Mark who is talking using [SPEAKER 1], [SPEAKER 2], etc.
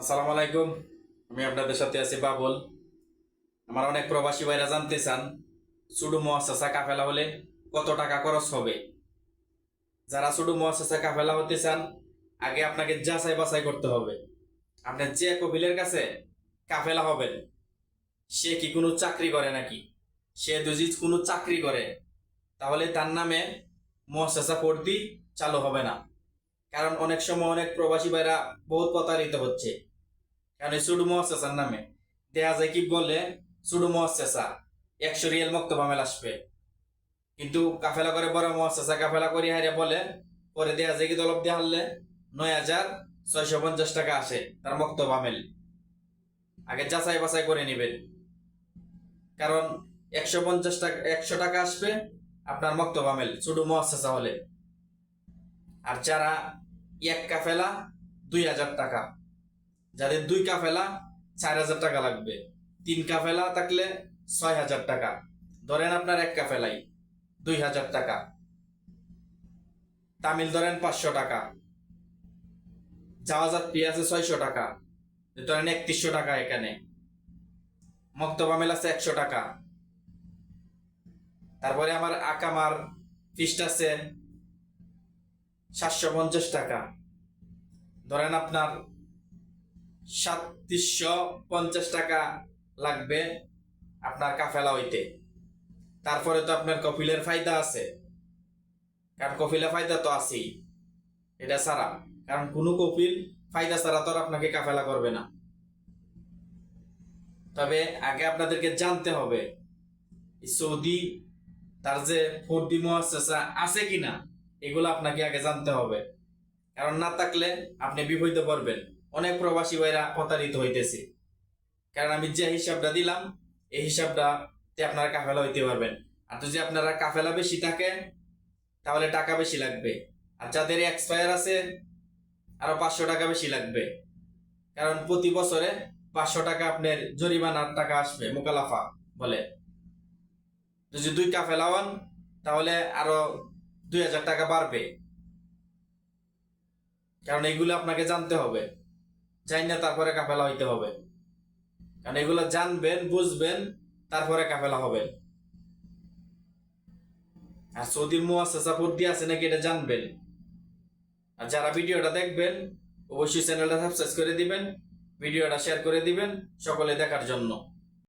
[SPEAKER 1] আসসালামু আলাইকুম। আমি আপনাদের সাথে আছি বাবুল। আমার অনেক প্রবাসী ভাইরা জানতে চান, সুডু মহাসাসা কাফেলা হলে কত টাকা খরচ হবে? যারা সুডু মহাসাসা কাফেলা হতে চান, আগে আপনাকে যাচাই বাছাই করতে হবে। আপনি যে কপিলের কাছে কাফেলা হবেন, সে কি কোনো চাকরি করে নাকি? সে যদি কোনো চাকরি করে, তাহলে তার নামে মহাসাসা পড়তি চালু হবে না। কারণ অনেক সময় অনেক প্রবাসী ভাইরা বহুত প্রতারিত হচ্ছে। কারণ এই সুডু মহাসেসার নামে। দেয়া যায় কি বলে সুডু মহাসেসা একশো রিয়েল মুক্ত বামেল আসবে। কিন্তু কাফেলা করে বড় মহাসেসা কাফেলা করি হারিয়ে বলে, পরে দেয়া যায় কি দলব দেওয়া হারলে নয় হাজার ছয়শো পঞ্চাশ টাকা আসে তার মুক্ত বামেল আগে যাচাই বাছাই করে নেবেন। কারণ একশো পঞ্চাশ টাকা, একশো টাকা আসবে আপনার মুক্ত বামেল সুডু মহাসেসা হলে। আর যারা এক কাফেলা, দুই হাজার টাকা। যাদের দুই কাফেলা, চার হাজার টাকা লাগবে। তিন কাফেলা থাকলে ছয় হাজার টাকা। ধরেন আপনার এক কাফেলাই, দুই হাজার টাকা। তামিল ধরেন পাঁচশো টাকা। জাহাজাত ফি আছে ছয়শো টাকা। ধরেন একত্রিশশো টাকা এখানে। মক্তবামেল আছে একশো টাকা। তারপরে আমার আকামার ফিস্ট আছে সাতশো পঞ্চাশ টাকা। ধরেন আপনার সাতত্রিশশো পঞ্চাশ টাকা লাগবে আপনার কাফেলা হইতে তারপরে তো আপনার কপিলের ফায়দা আছে। কারণ কপিলের ফায়দা তো আছেই, এটা ছাড়া। কারণ কোনো কপিল ফায়দা ছাড়া তো আর আপনাকে কাফেলা করবে না। তবে আগে আপনাদেরকে জানতে হবে সৌদি, তার যে ফোর্দি মহাসেসা আছে কিনা, এগুলো আপনাকে আগে জানতে হবে। কারণ না থাকলে আপনি বিপদে পড়বেন। অনেক প্রবাসী ভাইরা প্রতারিত হইতেছে। কারণ আমি যে হিসাবটা দিলাম, এই হিসাবটাতে আপনারা কাফেলা হইতে পারবেন। আর যদি আপনারা কাফেলা বেশি থাকে তাহলে টাকা বেশি লাগবে। আর যাদের এক্সপায়ার আছে, আরও পাঁচশো টাকা বেশি লাগবে। কারণ প্রতি বছরে পাঁচশো টাকা আপনার জরিমানার টাকা আসবে, মোকালাফা বলে। যদি দুই কাফেলা হন, তাহলে আরও দুই হাজার টাকা বাড়বে। কারণ এগুলো আপনাকে জানতে হবে। জানি না তারপরে কাফেলা হইতে হবে কারণ এগুলো জানবেন, বুঝবেন, তারপরে কাফেলা হবে আর সৌদির মুয়াসা পদ্ধতি আছে নাকি এটা জানবেন? আর যারা ভিডিওটা দেখবেন, অবশ্যই চ্যানেলটা সাবস্ক্রাইব করে দিবেন, ভিডিওটা শেয়ার করে দিবেন, সকলে দেখার জন্য।